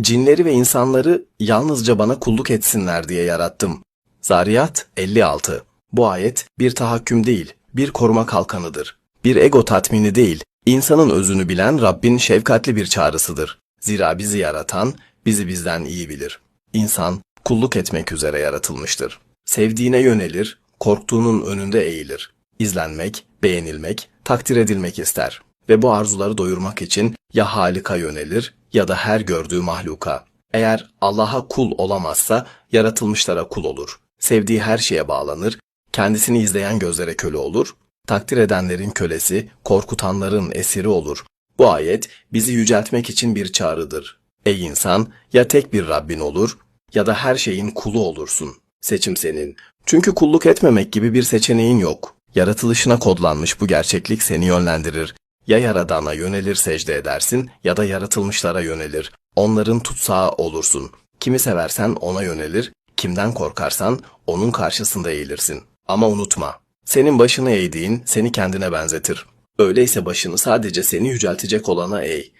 Cinleri ve insanları yalnızca bana kulluk etsinler diye yarattım. Zariyat 56 Bu ayet bir tahakküm değil, bir koruma kalkanıdır. Bir ego tatmini değil, insanın özünü bilen Rabbin şefkatli bir çağrısıdır. Zira bizi yaratan, bizi bizden iyi bilir. İnsan, kulluk etmek üzere yaratılmıştır. Sevdiğine yönelir, korktuğunun önünde eğilir. İzlenmek, beğenilmek, takdir edilmek ister. Ve bu arzuları doyurmak için ya Halik'a yönelir ya da her gördüğü mahluka. Eğer Allah'a kul olamazsa yaratılmışlara kul olur. Sevdiği her şeye bağlanır, kendisini izleyen gözlere köle olur, takdir edenlerin kölesi, korkutanların esiri olur. Bu ayet bizi yüceltmek için bir çağrıdır. Ey insan, ya tek bir Rabbin olur ya da her şeyin kulu olursun. Seçim senin. Çünkü kulluk etmemek gibi bir seçeneğin yok. Yaratılışına kodlanmış bu gerçeklik seni yönlendirir. Ya Yaradan'a yönelir secde edersin ya da yaratılmışlara yönelir. Onların tutsağı olursun. Kimi seversen ona yönelir, kimden korkarsan onun karşısında eğilirsin. Ama unutma, senin başını eğdiğin seni kendine benzetir. Öyleyse başını sadece seni yüceltecek olana eğ.